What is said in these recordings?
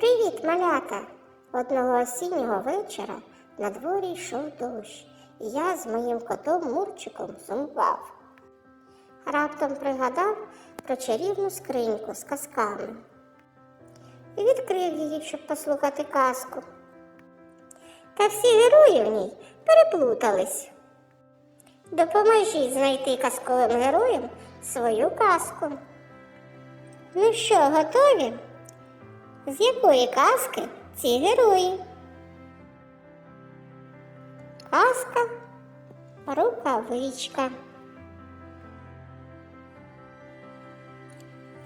Привіт, малята! Одного осіннього вечора на дворі йшов дощ, і я з моїм котом Мурчиком сумував. Раптом пригадав про чарівну скриньку з казками і відкрив її, щоб послухати казку. Та всі герої в ній переплутались. Допоможіть знайти казковим героям свою казку. Ну що, готові? З якої казки ці герої? Казка рукавичка.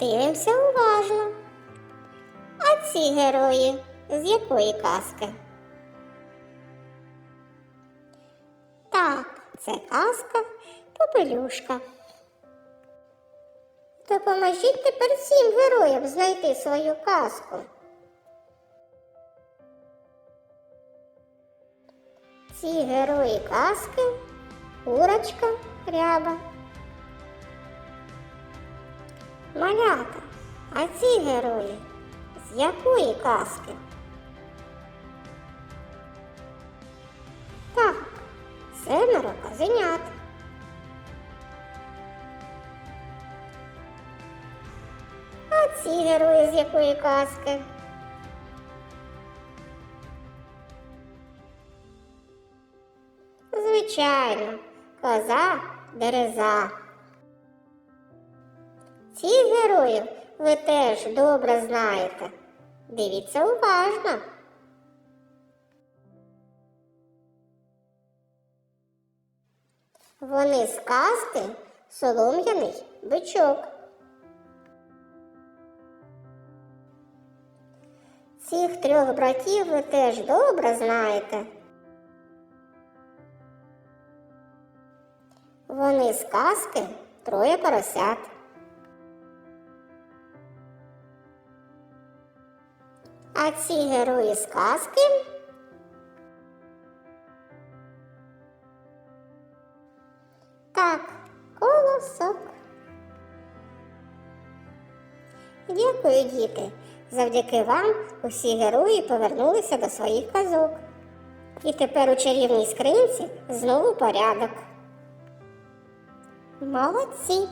Дивимося уважно. А ці герої з якої казки? Так, це казка Попелюшка. Допоможіть тепер всім героям знайти свою казку. Ці герої казки курочка ряба. Малята, а ці герої з якої казки? Так, семеро козенят. Ці герої з якої казки? Звичайно, коза дереза. Ці героїв ви теж добре знаєте. Дивіться уважно. Вони з казки солом'яний бичок. Цих трьох братів ви теж добре знаєте. Вони з казки троє поросят. А ці герої з казки так, колосок. Дякую, діти. Завдяки вам усі герої повернулися до своїх казок. І тепер у чарівній скринці знову порядок. Молодці!